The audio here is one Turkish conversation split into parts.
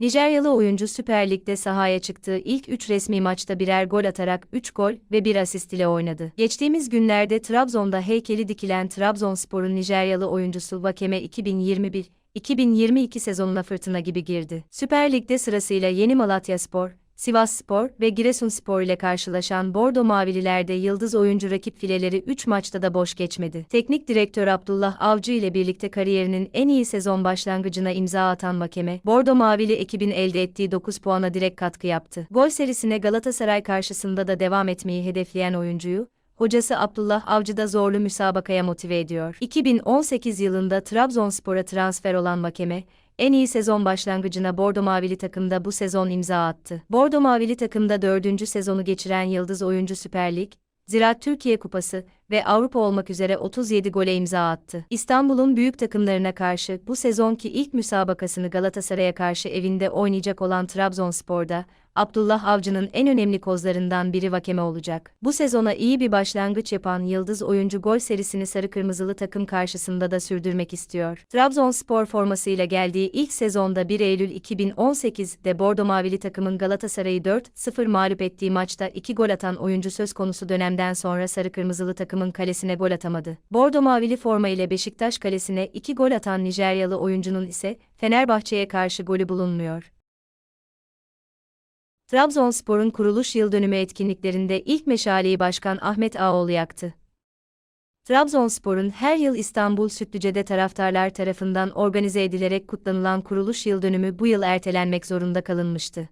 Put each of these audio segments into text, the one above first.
Nijeryalı oyuncu Süper Lig'de sahaya çıktığı ilk 3 resmi maçta birer gol atarak 3 gol ve 1 asist ile oynadı. Geçtiğimiz günlerde Trabzon'da heykeli dikilen Trabzonspor'un Nijeryalı oyuncusu Vakeme 2021 2022 sezonuna fırtına gibi girdi. Süper Lig'de sırasıyla Yeni Malatyaspor, Sivasspor ve Giresunspor ile karşılaşan Bordo Mavililerde yıldız oyuncu rakip fileleri 3 maçta da boş geçmedi. Teknik direktör Abdullah Avcı ile birlikte kariyerinin en iyi sezon başlangıcına imza atan Vakeme, Bordo Mavili ekibin elde ettiği 9 puana direkt katkı yaptı. Gol serisine Galatasaray karşısında da devam etmeyi hedefleyen oyuncuyu, hocası Abdullah Avcı da zorlu müsabakaya motive ediyor. 2018 yılında Trabzonspor'a transfer olan Vakeme, en iyi sezon başlangıcına Bordo Mavili takımda bu sezon imza attı. Bordo Mavili takımda dördüncü sezonu geçiren yıldız oyuncu Süper Lig, Ziraat Türkiye Kupası ve Avrupa olmak üzere 37 gole imza attı. İstanbul'un büyük takımlarına karşı bu sezonki ilk müsabakasını Galatasaray'a karşı evinde oynayacak olan Trabzonspor'da, Abdullah Avcı'nın en önemli kozlarından biri Vakeme olacak. Bu sezona iyi bir başlangıç yapan yıldız oyuncu gol serisini sarı kırmızılı takım karşısında da sürdürmek istiyor. Trabzonspor formasıyla geldiği ilk sezonda 1 Eylül 2018'de Bordo Mavili takımın Galatasaray'ı 4-0 mağlup ettiği maçta 2 gol atan oyuncu söz konusu dönemden sonra sarı kırmızılı takımın kalesine gol atamadı. Bordo Mavili forma ile Beşiktaş kalesine 2 gol atan Nijeryalı oyuncunun ise Fenerbahçe'ye karşı golü bulunmuyor. Trabzonspor'un kuruluş yıl dönümü etkinliklerinde ilk meşaleyi Başkan Ahmet Ağoğlu yaktı. Trabzonspor'un her yıl İstanbul Sütlüce'de taraftarlar tarafından organize edilerek kutlanılan kuruluş yıl dönümü bu yıl ertelenmek zorunda kalınmıştı.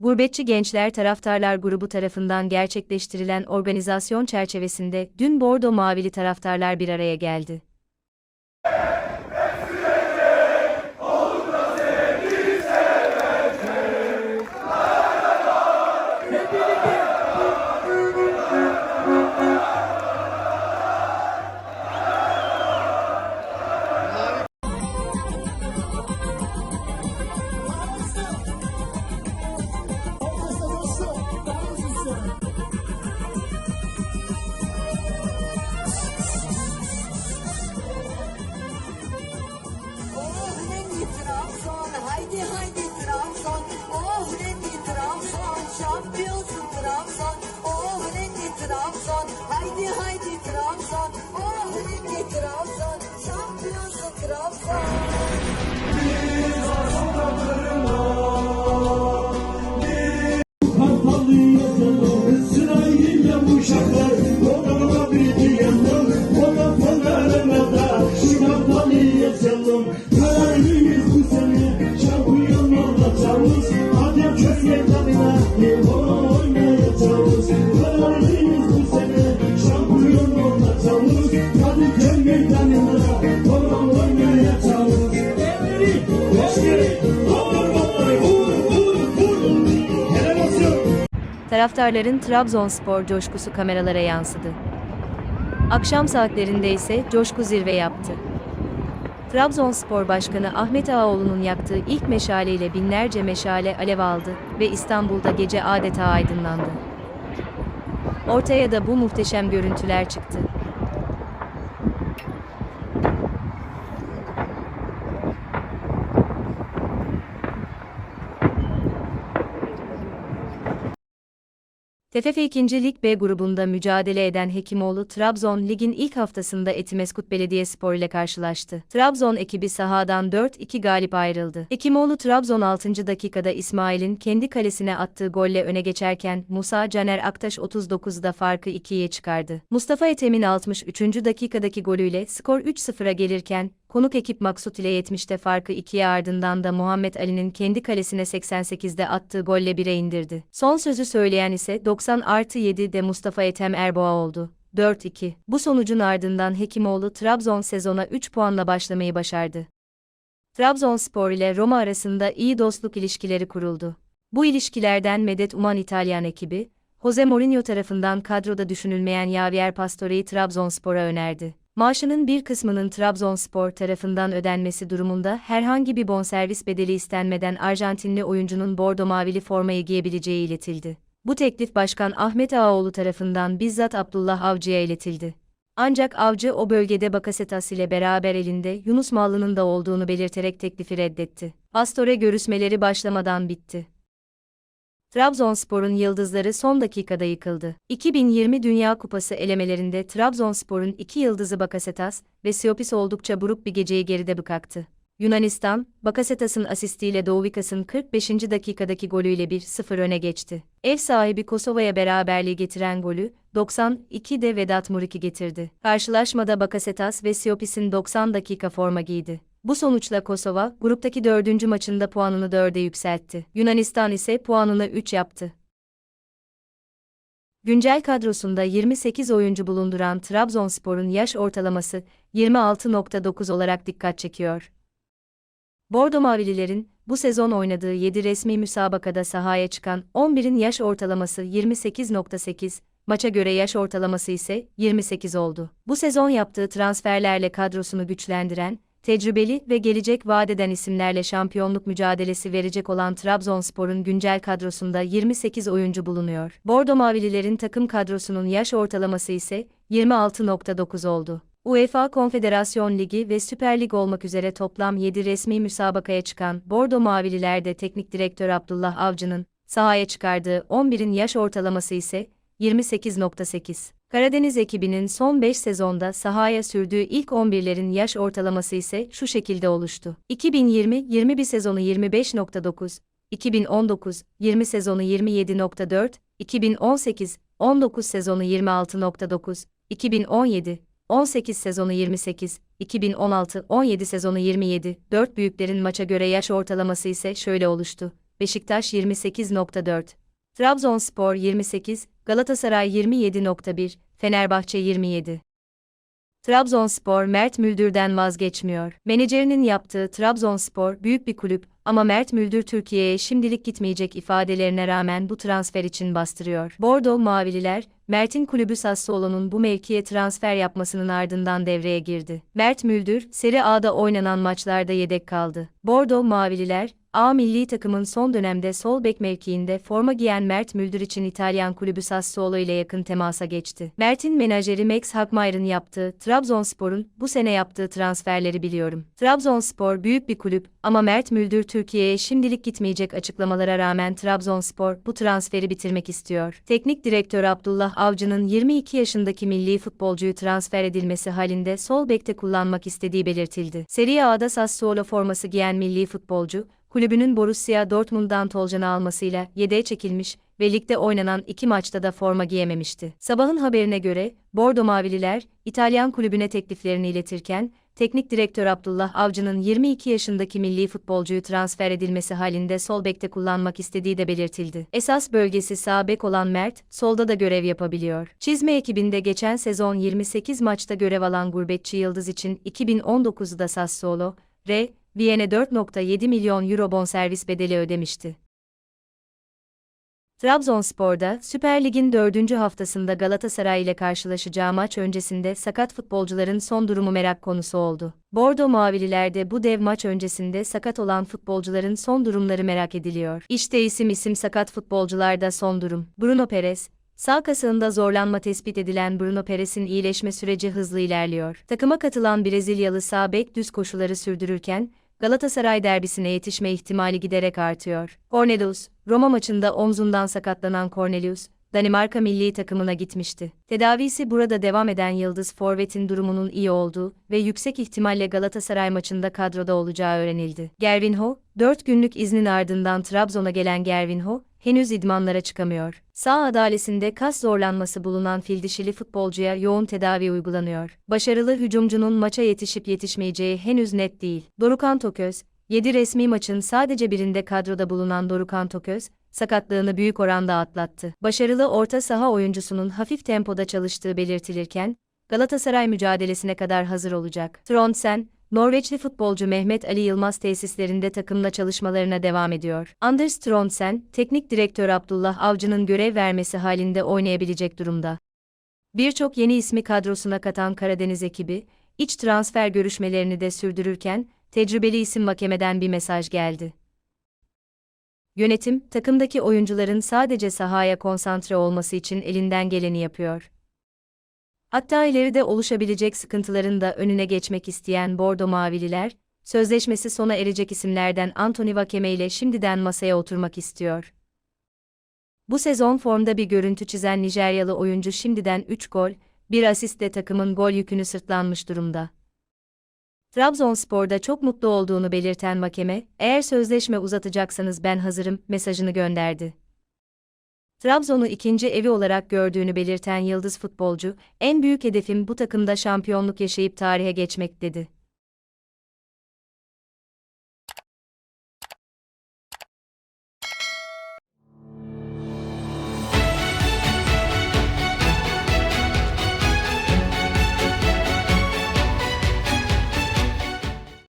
Gurbetçi Gençler Taraftarlar Grubu tarafından gerçekleştirilen organizasyon çerçevesinde dün Bordo Mavili taraftarlar bir araya geldi. Haydi haydi Trabzon. Oh rengi Trabzon, şampiyonsun Trabzon. Taraftarların Trabzonspor coşkusu kameralara yansıdı. Akşam saatlerinde ise coşku zirve yaptı. Trabzonspor Başkanı Ahmet Ağaoğlu'nun yaktığı ilk meşaleyle binlerce meşale alev aldı ve İstanbul'da gece adeta aydınlandı. Ortaya da bu muhteşem görüntüler çıktı. TFF 2. Lig B grubunda mücadele eden Hekimoğlu Trabzon Lig'in ilk haftasında Etimeskut Belediyespor ile karşılaştı. Trabzon ekibi sahadan 4-2 galip ayrıldı. Hekimoğlu Trabzon 6. dakikada İsmail'in kendi kalesine attığı golle öne geçerken Musa Caner Aktaş 39'da farkı 2'ye çıkardı. Mustafa Ethem'in 63. dakikadaki golüyle skor 3-0'a gelirken Konuk ekip Maksut ile 70'te farkı 2'ye ardından da Muhammed Ali'nin kendi kalesine 88'de attığı golle 1'e indirdi. Son sözü söyleyen ise 90 artı 7'de Mustafa Ethem Erboğa oldu. 4-2. Bu sonucun ardından Hekimoğlu Trabzon sezona 3 puanla başlamayı başardı. Trabzonspor ile Roma arasında iyi dostluk ilişkileri kuruldu. Bu ilişkilerden medet uman İtalyan ekibi, Jose Mourinho tarafından kadroda düşünülmeyen Javier Pastore'yi Trabzonspor'a önerdi. Maaşının bir kısmının Trabzonspor tarafından ödenmesi durumunda herhangi bir bonservis bedeli istenmeden Arjantinli oyuncunun bordo mavili formayı giyebileceği iletildi. Bu teklif Başkan Ahmet Ağaoğlu tarafından bizzat Abdullah Avcı'ya iletildi. Ancak Avcı o bölgede Bakasetas ile beraber elinde Yunus Mallı'nın da olduğunu belirterek teklifi reddetti. Pastore görüşmeleri başlamadan bitti. Trabzonspor'un yıldızları son dakikada yıkıldı. 2020 Dünya Kupası elemelerinde Trabzonspor'un iki yıldızı Bakasetas ve Siopis oldukça buruk bir geceyi geride bıraktı. Yunanistan, Bakasetas'ın asistiyle Doğuvikas'ın 45. dakikadaki golüyle 1-0 öne geçti. Ev sahibi Kosova'ya beraberliği getiren golü, 92'de Vedat Muriki getirdi. Karşılaşmada Bakasetas ve Siopis'in 90 dakika forma giydi. Bu sonuçla Kosova, gruptaki dördüncü maçında puanını dörde yükseltti. Yunanistan ise puanını 3 yaptı. Güncel kadrosunda 28 oyuncu bulunduran Trabzonspor'un yaş ortalaması 26.9 olarak dikkat çekiyor. Bordo Mavililerin bu sezon oynadığı 7 resmi müsabakada sahaya çıkan 11'in yaş ortalaması 28.8, maça göre yaş ortalaması ise 28 oldu. Bu sezon yaptığı transferlerle kadrosunu güçlendiren, tecrübeli ve gelecek vadeden isimlerle şampiyonluk mücadelesi verecek olan Trabzonspor'un güncel kadrosunda 28 oyuncu bulunuyor. Bordo Mavililerin takım kadrosunun yaş ortalaması ise 26.9 oldu. UEFA Konfederasyon Ligi ve Süper Lig olmak üzere toplam 7 resmi müsabakaya çıkan Bordo Mavililer'de teknik direktör Abdullah Avcı'nın sahaya çıkardığı 11'in yaş ortalaması ise 28.8. Karadeniz ekibinin son 5 sezonda sahaya sürdüğü ilk 11'lerin yaş ortalaması ise şu şekilde oluştu. 2020-21 sezonu 25.9, 2019-20 sezonu 27.4, 2018-19 sezonu 26.9, 2017 18 sezonu 28, 2016-17 sezonu 27, 4 büyüklerin maça göre yaş ortalaması ise şöyle oluştu. Beşiktaş 28.4, Trabzonspor 28, Galatasaray 27.1, Fenerbahçe 27. Trabzonspor Mert Müldür'den vazgeçmiyor. Menajerinin yaptığı Trabzonspor büyük bir kulüp ama Mert Müldür Türkiye'ye şimdilik gitmeyecek ifadelerine rağmen bu transfer için bastırıyor. Bordo Mavililer, Mert'in kulübü Sassuolo'nun bu mevkiye transfer yapmasının ardından devreye girdi. Mert Müldür, Serie A'da oynanan maçlarda yedek kaldı. Bordo Mavililer, A milli takımın son dönemde sol bek mevkiinde forma giyen Mert Müldür için İtalyan kulübü Sassuolo ile yakın temasa geçti. Mert'in menajeri Max Hagmayer'ın yaptığı Trabzonspor'un bu sene yaptığı transferleri biliyorum. Trabzonspor büyük bir kulüp ama Mert Müldür Türkiye'ye şimdilik gitmeyecek açıklamalara rağmen Trabzonspor bu transferi bitirmek istiyor. Teknik direktör Abdullah Avcı'nın 22 yaşındaki milli futbolcuyu transfer edilmesi halinde sol bekte kullanmak istediği belirtildi. Serie A'da Sassuolo forması giyen milli futbolcu, kulübünün Borussia Dortmund'dan Tolcan'ı almasıyla yedeğe çekilmiş ve ligde oynanan iki maçta da forma giyememişti. Sabahın haberine göre, Bordo Mavililer, İtalyan kulübüne tekliflerini iletirken, teknik direktör Abdullah Avcı'nın 22 yaşındaki milli futbolcuyu transfer edilmesi halinde sol bekte kullanmak istediği de belirtildi. Esas bölgesi sağ bek olan Mert, solda da görev yapabiliyor. Çizme ekibinde geçen sezon 28 maçta görev alan gurbetçi Yıldız için 2019'da Sassuolo, R, Viyene 4.7 milyon euro bonservis bedeli ödemişti. Trabzonspor'da Süper Lig'in 4. haftasında Galatasaray ile karşılaşacağı maç öncesinde sakat futbolcuların son durumu merak konusu oldu. Bordo Mavililer'de bu dev maç öncesinde sakat olan futbolcuların son durumları merak ediliyor. İşte isim isim sakat futbolcularda son durum. Bruno Perez, Sağ kasığında zorlanma tespit edilen Bruno Perez'in iyileşme süreci hızlı ilerliyor. Takıma katılan Brezilyalı sağ bek düz koşuları sürdürürken, Galatasaray derbisine yetişme ihtimali giderek artıyor. Cornelius, Roma maçında omzundan sakatlanan Cornelius, Danimarka milli takımına gitmişti. Tedavisi burada devam eden Yıldız Forvet'in durumunun iyi olduğu ve yüksek ihtimalle Galatasaray maçında kadroda olacağı öğrenildi. Gervinho, 4 günlük iznin ardından Trabzon'a gelen Gervinho, henüz idmanlara çıkamıyor. Sağ adalesinde kas zorlanması bulunan fildişili futbolcuya yoğun tedavi uygulanıyor. Başarılı hücumcunun maça yetişip yetişmeyeceği henüz net değil. Dorukan Toköz, 7 resmi maçın sadece birinde kadroda bulunan Dorukan Toköz, sakatlığını büyük oranda atlattı. Başarılı orta saha oyuncusunun hafif tempoda çalıştığı belirtilirken, Galatasaray mücadelesine kadar hazır olacak. Trondsen, Norveçli futbolcu Mehmet Ali Yılmaz tesislerinde takımla çalışmalarına devam ediyor. Anders Trondsen, teknik direktör Abdullah Avcı'nın görev vermesi halinde oynayabilecek durumda. Birçok yeni ismi kadrosuna katan Karadeniz ekibi, iç transfer görüşmelerini de sürdürürken, tecrübeli isim Makeme'den bir mesaj geldi. Yönetim, takımdaki oyuncuların sadece sahaya konsantre olması için elinden geleni yapıyor. Hatta ileride oluşabilecek sıkıntıların da önüne geçmek isteyen Bordo Mavililer, sözleşmesi sona erecek isimlerden Anthony Vakeme ile şimdiden masaya oturmak istiyor. Bu sezon formda bir görüntü çizen Nijeryalı oyuncu şimdiden 3 gol, 1 asistle takımın gol yükünü sırtlanmış durumda. Trabzonspor'da çok mutlu olduğunu belirten Vakeme, eğer sözleşme uzatacaksanız ben hazırım mesajını gönderdi. Trabzon'u ikinci evi olarak gördüğünü belirten yıldız futbolcu, en büyük hedefim bu takımda şampiyonluk yaşayıp tarihe geçmek dedi.